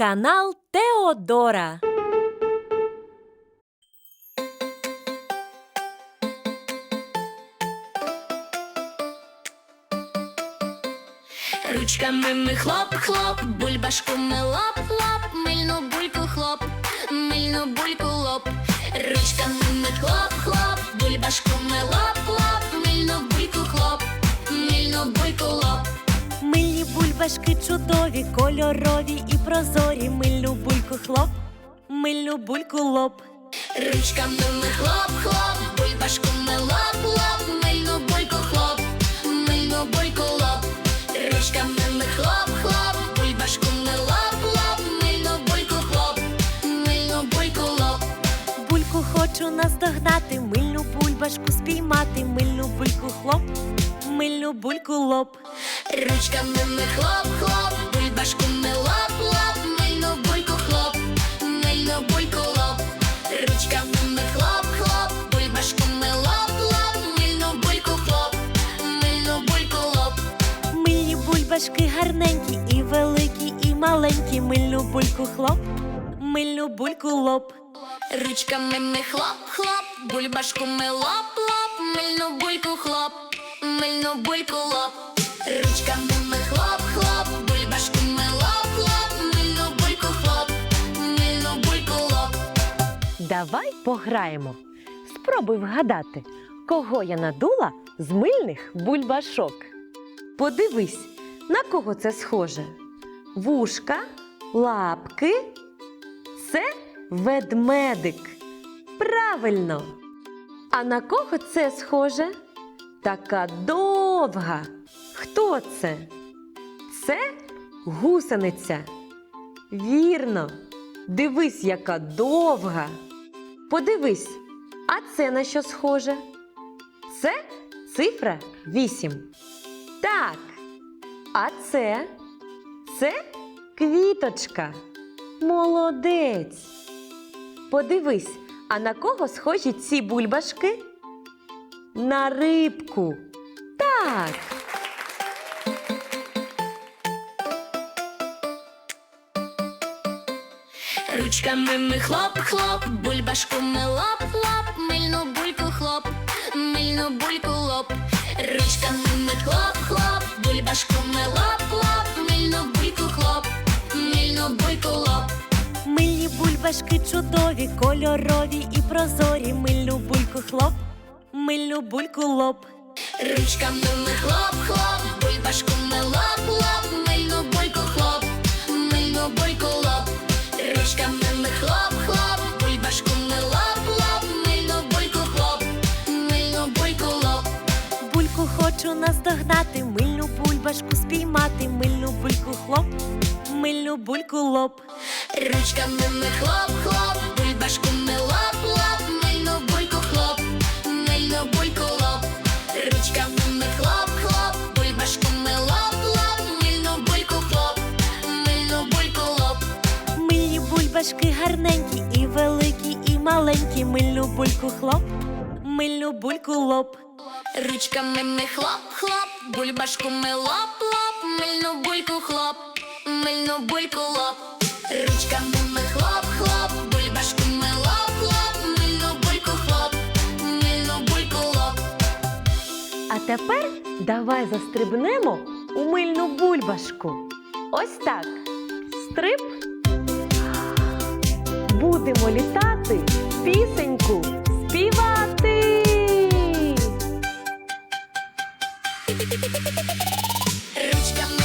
Канал Теодора. Ручками ми хлоп-хлоп, бульбашку ми лоп-лоп, мильну бульку хлоп, мильну бульку лоп. Ручками ми хлоп-хлоп, бульбашку ми лоп-лоп, мильну бульку хлоп, мильну бульку лоп. Мильні бульбашки чудові, кольорові і прозорі. Мильну бульку хлоп, мильну бульку лоп. Ручками ми хлоп-хлоп, бульбашку ми лоп-лоп, мильну бульку хлоп, мильну бульку лоп. Ручками ми хлоп-хлоп, бульбашку ми лоп-лоп, мильну бульку хлоп, мильну бульку лоп. Бульку хочу наздогнати, мильну бульбашку спіймати, мильну бульку хлоп, мильну бульку лоп. Ручками ми хлоп-хлоп, бульбашку ми лоп-лоп, мильну бульку хлоп, мильну бульку лоп. Ручками ми хлоп-хлоп, бульбашку ми лоп-лоп, мильну бульку хлоп, мильну бульку лоп. Мильні бульбашки гарненькі, і великі, і маленькі. Мильну бульку хлоп, мильну бульку лоп. Ручками ми хлоп-хлоп, бульбашку ми лоп-лоп, мильну бульку хлоп, мильну бульку лоп. Ручками ми хлоп-хлоп, бульбашку ми лоп-лоп, бульку хлоп, мильну бульку. Давай пограємо. Спробуй вгадати, кого я надула з мильних бульбашок. Подивись, на кого це схоже? Вушка, лапки. Це ведмедик. Правильно. А на кого це схоже? Така довга. Хто це? Це гусениця. Вірно. Дивись, яка довга. Подивись, а це на що схоже? Це цифра 8. Так. А це? Це квіточка. Молодець. Подивись, а на кого схожі ці бульбашки? На рибку. Так. Ручками ми хлоп-хлоп, бульбашку ми лоп-лоп, мильну бульку хлоп, мильну бульку лоп. Ручками ми хлоп-хлоп, бульбашку ми лоп-лоп, мильну бульку хлоп, мильну бульку лоп. Мильні бульбашки чудові, кольорові і прозорі. Мильну бульку хлоп, мильну бульку лоп. Ручками ми хлоп-хлоп, бульбашку ми лоп-лоп, Ручками ми хлоп-хлоп, бульбашку ми лоп-лоп, мильну бульку хлоп, мильну бульку лоп. Бульку хочу наздогнати, мильну бульбашку спіймати, мильну бульку хлоп, мильну бульку лоп. Ручками ми хлоп-хлоп, бульбашку ми Бульбашки гарненькі, і великі, і маленькі. Мильну бульку хлоп, мильну бульку лоп. Ручками ми хлоп-хлоп, бульбашку ми лоп-лоп, мильну бульку хлоп, мильну бульку лоп. Ручками ми хлоп-хлоп, бульбашку ми лоп-лоп, мильну бульку хлоп, мильну бульку лоп. А тепер давай застрибнемо у мильну бульбашку. Ось так. Стриб будемо літати, пісеньку співати. Ручками